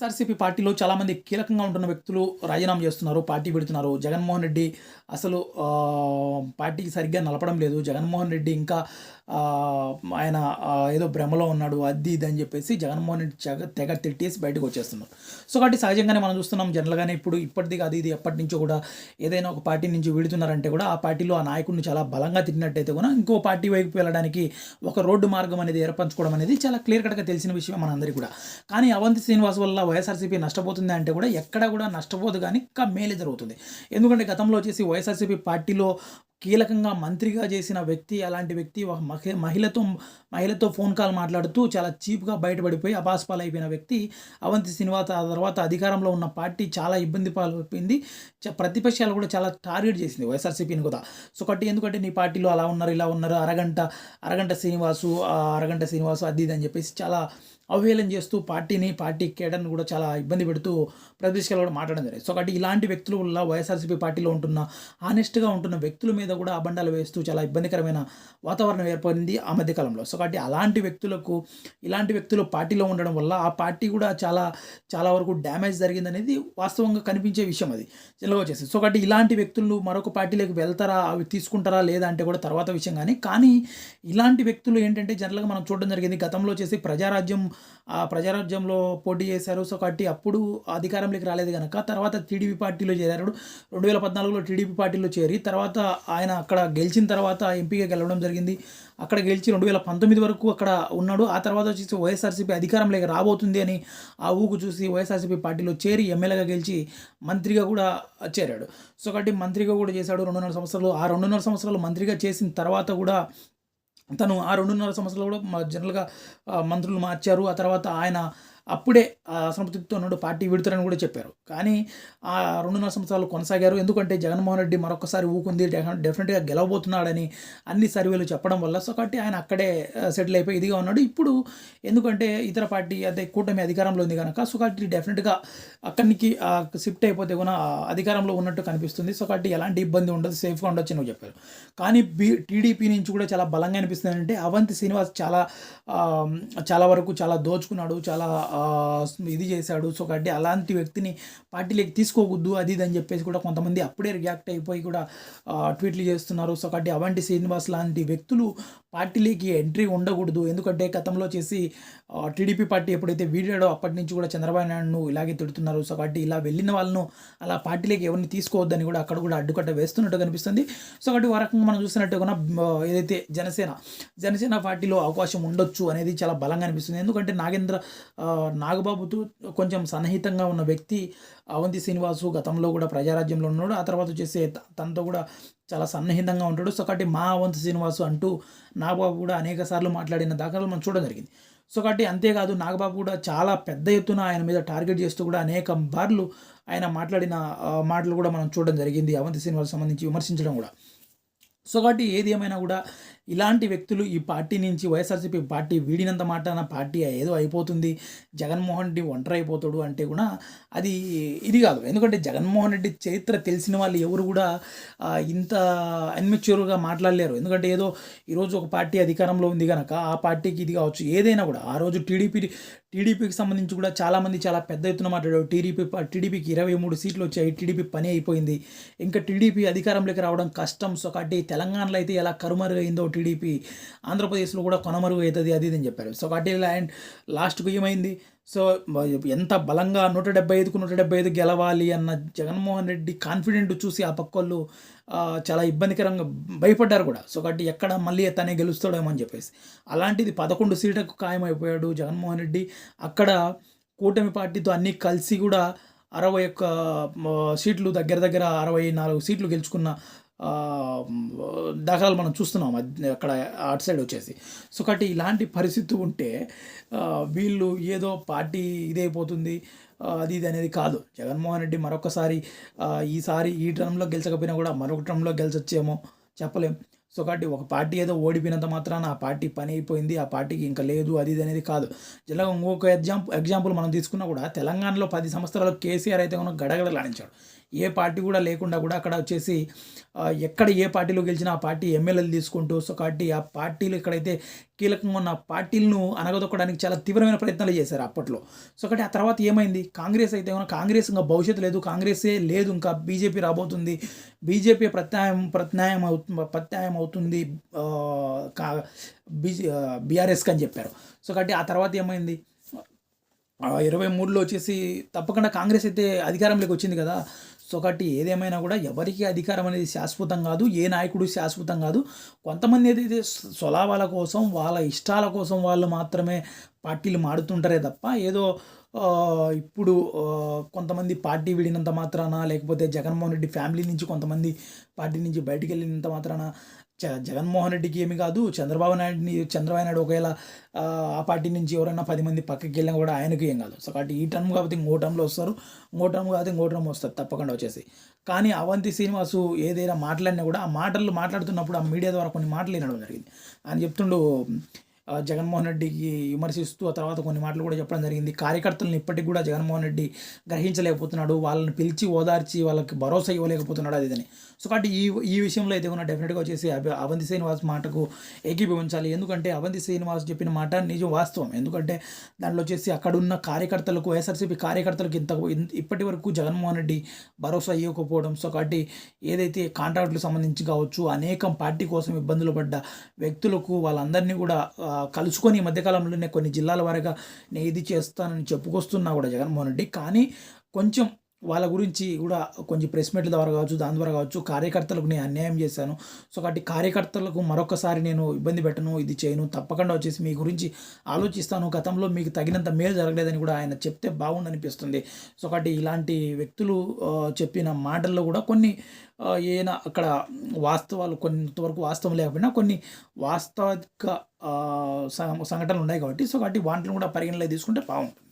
వైఎస్ఆర్సీపీ పార్టీలో చాలామంది కీలకంగా ఉంటున్న వ్యక్తులు రాజీనామా చేస్తున్నారు పార్టీ పెడుతున్నారు. జగన్మోహన్ రెడ్డి అసలు పార్టీకి సరిగ్గా నలపడం లేదు. జగన్మోహన్ రెడ్డి ఇంకా ఆయన ఏదో భ్రమలో ఉన్నాడు అది ఇది అని చెప్పేసి జగన్మోహన్ రెడ్డి తెగ తెగ తిట్టేసి బయటకు వచ్చేస్తున్నారు. సో కాబట్టి సహజంగానే మనం చూస్తున్నాం జనరల్గానే ఇప్పుడు ఇప్పటిది కాదు ఇది ఎప్పటి నుంచో కూడా ఏదైనా ఒక పార్టీ నుంచి విడుతున్నారంటే కూడా ఆ పార్టీలో ఆ నాయకుడిని చాలా బలంగా తిట్టినట్టయితే కూడా ఇంకో పార్టీ వైపు వెళ్ళడానికి ఒక రోడ్డు మార్గం అనేది ఏర్పరచుకోవడం అనేది చాలా క్లియర్ కట్గా తెలిసిన విషయం మనందరికీ కూడా. కానీ అవంతి శ్రీనివాస్ వల్ల వైఎస్ఆర్సీపీ నష్టపోతుంది అంటే కూడా ఎక్కడ కూడా నష్టపోదు కానీ ఇంకా మేలే జరుగుతుంది. ఎందుకంటే గతంలో వచ్చేసి వైఎస్ఆర్సీపీ పార్టీలో కీలకంగా మంత్రిగా చేసిన వ్యక్తి అలాంటి వ్యక్తి ఒక మహి మహిళతో మహిళతో ఫోన్ కాల్ మాట్లాడుతూ చాలా చీప్గా బయటపడిపోయి అపాస్పాలైపోయిన వ్యక్తి. అవంతి శ్రీనివాస్ ఆ తర్వాత అధికారంలో ఉన్న పార్టీ చాలా ఇబ్బంది పాలైపోయింది. చ- ప్రతిపక్షాలు కూడా చాలా టార్గెట్ చేసింది వైఎస్ఆర్సీపీని కూడా. సో కట్టి ఎందుకంటే నీ పార్టీలో అలా ఉన్నారు ఇలా ఉన్నారు అరగంట అరగంట శ్రీనివాసు అరగంట శ్రీనివాసు అది ఇది అని చెప్పేసి చాలా అవహేళన చేస్తూ పార్టీని పార్టీ కేడర్ని కూడా చాలా ఇబ్బంది పెడుతూ ప్రతిపక్షాలు కూడా మాట్లాడడం జరిగింది. సో కాబట్టి ఇలాంటి వ్యక్తుల వల్ల వైఎస్ఆర్సీపీ పార్టీలో ఉంటున్న ఆనెస్ట్గా ఉంటున్న వ్యక్తుల మీద కూడా అబండాలు వేస్తూ చాలా ఇబ్బందికరమైన వాతావరణం ఏర్పడింది ఆ మధ్యకాలంలో సో కాబట్టి అలాంటి వ్యక్తులకు ఇలాంటి వ్యక్తులు పార్టీలో ఉండడం వల్ల ఆ పార్టీ కూడా చాలా చాలా వరకు డ్యామేజ్ జరిగిందనేది వాస్తవంగా కనిపించే విషయం అది. జనరల్గా వచ్చేసి సో కాబట్టి ఇలాంటి వ్యక్తులు మరొక పార్టీలోకి వెళ్తారా? అవి తీసుకుంటారా లేదా అంటే కూడా తర్వాత విషయం కానీ కానీ ఇలాంటి వ్యక్తులు ఏంటంటే జనరల్గా మనం చూడడం జరిగింది గతంలో చేసి ప్రజారాజ్యం ఆ ప్రజారాజ్యంలో పోటీ చేశారు. సో కాబట్టి అప్పుడు అధికారంలోకి రాలేదు కనుక తర్వాత టీడీపీ పార్టీలో చేరారు. రెండు వేల పద్నాలుగులో టీడీపీ పార్టీలో చేరి తర్వాత ఆయన అక్కడ గెలిచిన తర్వాత ఎంపీగా గెలవడం జరిగింది. అక్కడ గెలిచి రెండు వేల పంతొమ్మిది వరకు అక్కడ ఉన్నాడు. ఆ తర్వాత వచ్చేసి వైఎస్ఆర్సీపీ అధికారంలోకి రాబోతుంది అని ఆ ఊకు చూసి వైఎస్ఆర్సీపీ పార్టీలో చేరి ఎమ్మెల్యేగా గెలిచి మంత్రిగా కూడా చేరాడు. సో కాబట్టి మంత్రిగా కూడా చేశాడు. రెండున్నర సంవత్సరాలు ఆ రెండున్నర సంవత్సరాలు మంత్రిగా చేసిన తర్వాత కూడా తను ఆ రెండున్నర సంవత్సరాలు కూడా మా జనరల్గా మంత్రులు మార్చారు. ఆ తర్వాత ఆయన అప్పుడే అసంతృప్తితో ఉన్నాడు పార్టీ విడుతారని కూడా చెప్పారు. కానీ ఆ రెండున్నర సంవత్సరాలు కొనసాగారు. ఎందుకంటే జగన్మోహన్ రెడ్డి మరొకసారి ఊకుంది డెఫినెట్గా గెలవబోతున్నాడని అన్ని సర్వేలు చెప్పడం వల్ల. సో కాబట్టి ఆయన అక్కడే సెటిల్ అయిపోయి ఇదిగా ఉన్నాడు. ఇప్పుడు ఎందుకంటే ఇతర పార్టీ అదే కూటమి అధికారంలో ఉంది కనుక సో కాబట్టి డెఫినెట్గా అక్కడికి షిఫ్ట్ అయిపోతే కూడా అధికారంలో ఉన్నట్టు కనిపిస్తుంది. సో కాబట్టి ఎలాంటి ఇబ్బంది ఉండదు సేఫ్గా ఉండొచ్చు నువ్వు చెప్పారు. కానీ బీ టీడీపీ నుంచి కూడా చాలా బలంగా అనిపిస్తుంది అంటే అవంతి శ్రీనివాస్ చాలా చాలా వరకు చాలా దోచుకున్నాడు చాలా ఇది చేశాడు. సో కాబట్టి అలాంటి వ్యక్తిని పార్టీలోకి తీసుకోకూద్దు అది ఇది అని చెప్పేసి కూడా కొంతమంది అప్పుడే రియాక్ట్ అయిపోయి కూడా ట్వీట్లు చేస్తున్నారు. సో కాబట్టి అవంటి శ్రీనివాస్ లాంటి వ్యక్తులు పార్టీలోకి ఎంట్రీ ఉండకూడదు. ఎందుకంటే గతంలో చేసి టీడీపీ పార్టీ ఎప్పుడైతే వీడాడో అప్పటి నుంచి కూడా చంద్రబాబు నాయుడును ఇలాగే తిడుతున్నారు. సో కాబట్టి ఇలా వెళ్ళిన వాళ్ళను అలా పార్టీలోకి ఎవరిని తీసుకోవద్దని కూడా అక్కడ కూడా అడ్డుకట్ట వేస్తున్నట్టు కనిపిస్తుంది. సో కాబట్టి ఒక రకంగా మనం చూసినట్టు కూడా ఏదైతే జనసేన జనసేన పార్టీలో అవకాశం ఉండొచ్చు అనేది చాలా బలంగా అనిపిస్తుంది. ఎందుకంటే నాగేంద్ర నాగబాబుతో కొంచెం సన్నిహితంగా ఉన్న వ్యక్తి అవంతి శ్రీనివాసు గతంలో కూడా ప్రజారాజ్యంలో ఉన్నాడు. ఆ తర్వాత వచ్చేసి తనతో కూడా చాలా సన్నిహితంగా ఉంటాడు. సో కాబట్టి మా అవంతి శ్రీనివాసు అంటూ నాగబాబు కూడా అనేక సార్లు మాట్లాడిన దాఖలు మనం చూడడం జరిగింది. సో కాబట్టి అంతేకాదు నాగబాబు కూడా చాలా పెద్ద ఎత్తున ఆయన మీద టార్గెట్ చేస్తూ కూడా అనేక బార్లు ఆయన మాట్లాడిన మాటలు కూడా మనం చూడడం జరిగింది అవంతి శ్రీనివాసు సంబంధించి విమర్శించడం కూడా. సో కాబట్టి ఏది ఏమైనా కూడా ఇలాంటి వ్యక్తులు ఈ పార్టీ నుంచి వైఎస్ఆర్సీపీ పార్టీ వీడినంత మాటన పార్టీ ఏదో అయిపోతుంది. జగన్మోహన్ రెడ్డి ఒంటరి అయిపోతాడు అంటే కూడా అది ఇది కాదు. ఎందుకంటే జగన్మోహన్ రెడ్డి చరిత్ర తెలిసిన వాళ్ళు ఎవరు కూడా ఇంత అన్మెచ్యూర్గా మాట్లాడలేరు. ఎందుకంటే ఏదో ఈరోజు ఒక పార్టీ అధికారంలో ఉంది కనుక ఆ పార్టీకి ఇది కావచ్చు. ఏదైనా కూడా ఆ రోజు టీడీపీ టీడీపీకి సంబంధించి కూడా చాలామంది చాలా పెద్ద ఎత్తున మాట్లాడారు. టీడీపీ టీడీపీకి ఇరవై మూడు సీట్లు వచ్చాయి. టీడీపీ పని అయిపోయింది. ఇంకా టీడీపీ అధికారంలోకి రావడం కష్టం. సో కాబట్టి తెలంగాణలో అయితే ఎలా కరుమరుగైందో టీ టీడీపీ ఆంధ్రప్రదేశ్లో కూడా కొనమరుగు అవుతుంది అది ఇది అని చెప్పారు. సో కాబట్టి అండ్ లాస్ట్కు ఏమైంది సో ఎంత బలంగా నూట డెబ్బై ఐదుకు నూట డెబ్బై ఐదు గెలవాలి అన్న జగన్మోహన్ రెడ్డి కాన్ఫిడెంట్ చూసి ఆ పక్కోళ్ళు చాలా ఇబ్బందికరంగా భయపడ్డారు కూడా. సో కాబట్టి ఎక్కడ మళ్ళీ తనే గెలుస్తాడేమో అని చెప్పేసి. అలాంటిది పదకొండు సీట్లకు ఖాయమైపోయాడు జగన్మోహన్ రెడ్డి. అక్కడ కూటమి పార్టీతో అన్నీ కలిసి కూడా అరవై ఒక్క సీట్లు దగ్గర దగ్గర అరవై నాలుగు సీట్లు గెలుచుకున్న దాఖలాలు మనం చూస్తున్నాం అక్కడ అటు సైడ్ వచ్చేసి. సో కాబట్టి ఇలాంటి పరిస్థితి ఉంటే వీళ్ళు ఏదో పార్టీ ఇదైపోతుంది అది ఇది అనేది కాదు. జగన్మోహన్ రెడ్డి మరొకసారి ఈసారి ఈ టర్మ్లో గెలిచకపోయినా కూడా మరొక టర్మ్లో గెలిచొచ్చేమో చెప్పలేం. సో కాబట్టి ఒక పార్టీ ఏదో ఓడిపోయినంత మాత్రాన ఆ పార్టీ పని అయిపోయింది ఆ పార్టీకి ఇంకా లేదు అది ఇది అనేది కాదు. జిల్లా ఇంకొక ఎగ్జాంపుల్ ఎగ్జాంపుల్ మనం తీసుకున్నా కూడా తెలంగాణలో పది సంవత్సరాలు కేసీఆర్ అయితే ఉన్న గడగడలాడించాడు. ఏ పార్టీ కూడా లేకుండా కూడా అక్కడ వచ్చేసి ఎక్కడ ఏ పార్టీలో గెలిచినా ఆ పార్టీ ఎమ్మెల్యేలు తీసుకుంటూ సో కాబట్టి ఆ పార్టీలు ఎక్కడైతే కీలకంగా ఉన్న పార్టీలను అనగదొక్కడానికి చాలా తీవ్రమైన ప్రయత్నాలు చేశారు అప్పట్లో. సో ఒకటి ఆ తర్వాత ఏమైంది? కాంగ్రెస్ అయితే ఏమైనా కాంగ్రెస్ ఇంకా భవిష్యత్తు లేదు కాంగ్రెసే లేదు ఇంకా బీజేపీ రాబోతుంది. బీజేపీ ప్రత్యాయం ప్రత్యాయం అవుతుంది ప్రత్యాయం అవుతుంది కా బీజే బీఆర్ఎస్కి అని చెప్పారు. సో కాబట్టి ఆ తర్వాత ఏమైంది? ఇరవై మూడులో వచ్చేసి తప్పకుండా కాంగ్రెస్ అయితే అధికారంలోకి వచ్చింది కదా. సో కాబట్టి ఏదేమైనా కూడా ఎవరికి అధికారం అనేది శాశ్వతం కాదు ఏ నాయకుడు శాశ్వతం కాదు. కొంతమంది ఏదైతే స్వలాభాల కోసం వాళ్ళ ఇష్టాల కోసం వాళ్ళు మాత్రమే పార్టీలు మారుతుంటారే తప్ప ఏదో ఇప్పుడు కొంతమంది పార్టీ విడినంత మాత్రాన లేకపోతే జగన్మోహన్ రెడ్డి ఫ్యామిలీ నుంచి కొంతమంది పార్టీ నుంచి బయటికి వెళ్ళినంత మాత్రాన జ జగన్మోహన్ రెడ్డికి ఏమి కాదు చంద్రబాబు నాయుడిని చంద్రబాబు నాయుడు ఒకవేళ ఆ, పార్టీ నుంచి ఎవరైనా పది మంది పక్కకి వెళ్ళినా కూడా ఆయనకి ఏం కాదు. సో కాబట్టి ఈ టర్మ్ కాబట్టి ఇంకో టర్మ్లో వస్తారు ఇంకో టర్మ్ కాబట్టి ఇంకో టర్మ్ వస్తారు తప్పకుండా వచ్చేసి. కానీ అవంతి శ్రీనివాసు ఏదైనా మాట్లాడినా కూడా ఆ మాటలు మాట్లాడుతున్నప్పుడు ఆ మీడియా ద్వారా కొన్ని మాటలు వినడం జరిగింది. ఆయన చెప్తుండు జగన్మోహన్ రెడ్డికి విమర్శిస్తూ ఆ తర్వాత కొన్ని మాటలు కూడా చెప్పడం జరిగింది. కార్యకర్తలను ఇప్పటికి కూడా జగన్మోహన్ రెడ్డి గ్రహించలేకపోతున్నాడు. వాళ్ళని పిలిచి ఓదార్చి వాళ్ళకి భరోసా ఇవ్వలేకపోతున్నాడు అది ఇదని. సో కాబట్టి ఈ ఈ విషయంలో అయితే కూడా డెఫినెట్గా వచ్చేసి అవంతి శ్రీనివాస్ మాటకు ఏకీభవించాలి ఎందుకంటే అవంతి శ్రీనివాస్ చెప్పిన మాట నిజం వాస్తవం. ఎందుకంటే దాంట్లో వచ్చేసి అక్కడున్న కార్యకర్తలకు వైఎస్ఆర్సీపీ కార్యకర్తలకు ఇంత ఇప్పటి వరకు జగన్మోహన్ రెడ్డి భరోసా ఇవ్వకపోవడం. సో కాబట్టి ఏదైతే కాంట్రాక్టులకు సంబంధించి కావచ్చు అనేకం పార్టీ కోసం ఇబ్బందులు పడ్డ వ్యక్తులకు వాళ్ళందరినీ కూడా కలుసుకొని ఈ మధ్యకాలంలోనే కొన్ని జిల్లాల వారీగా నేను ఇది చేస్తానని చెప్పుకొస్తున్నా కూడా జగన్మోహన్ రెడ్డి. కానీ కొంచెం వాళ్ళ గురించి కూడా కొంచెం ప్రెస్ మీట్ల ద్వారా కావచ్చు దాని ద్వారా కావచ్చు కార్యకర్తలకు నేను అన్యాయం చేశాను. సో కాబట్టి కార్యకర్తలకు మరొకసారి నేను ఇబ్బంది పెట్టను ఇది చేయను తప్పకుండా వచ్చేసి మీ గురించి ఆలోచిస్తాను. గతంలో మీకు తగినంత మేలు జరగలేదని కూడా ఆయన చెప్తే బాగుండనిపిస్తుంది. సో కాబట్టి ఇలాంటి వ్యక్తులు చెప్పిన మాటల్లో కూడా కొన్ని ఏనా అక్కడ వాస్తవాలు కొంతవరకు వాస్తవం లేకపోయినా కొన్ని వాస్తవిక సంఘటనలు ఉన్నాయి కాబట్టి సో కాబట్టి వాటిని కూడా పరిగణలో తీసుకుంటే బాగుంటుంది.